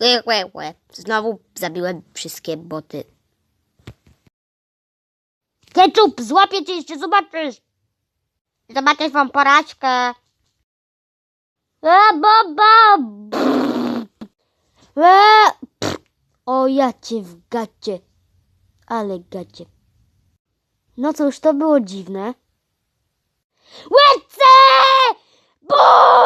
Łe. Znowu zabiłem wszystkie boty. Ketchup, złapię cię jeszcze, zobaczysz. Zobaczysz wam porażkę. E, baba. Pff. o, ja cię w gacie. Ale gacie. No cóż, to było dziwne. Lecę! Bum!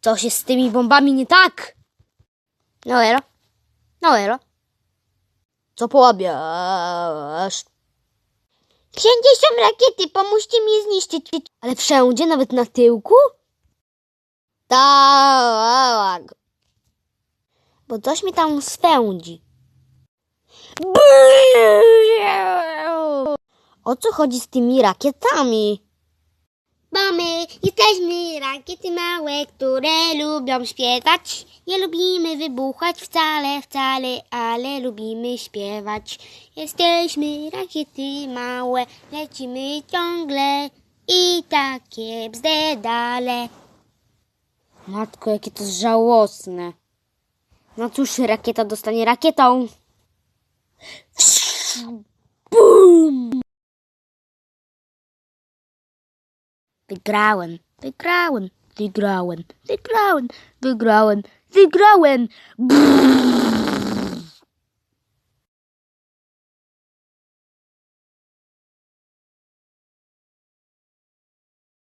Coś jest z tymi bombami nie tak. No elo. No elo. Co połabiasz? Wszędzie są rakiety, pomóżcie mi zniszczyć. Ale wszędzie, nawet na tyłku? Tak. Bo coś mi tam swędzi. O co chodzi z tymi rakietami? Jesteśmy rakiety małe, które lubią śpiewać. Nie lubimy wybuchać wcale, wcale, ale lubimy śpiewać. Jesteśmy rakiety małe, lecimy ciągle i takie bzdedale. Matko, jakie to żałosne. No cóż, rakieta dostanie rakietą. the growing, the growing, the growing, the growing, the growing, the growing. Growing.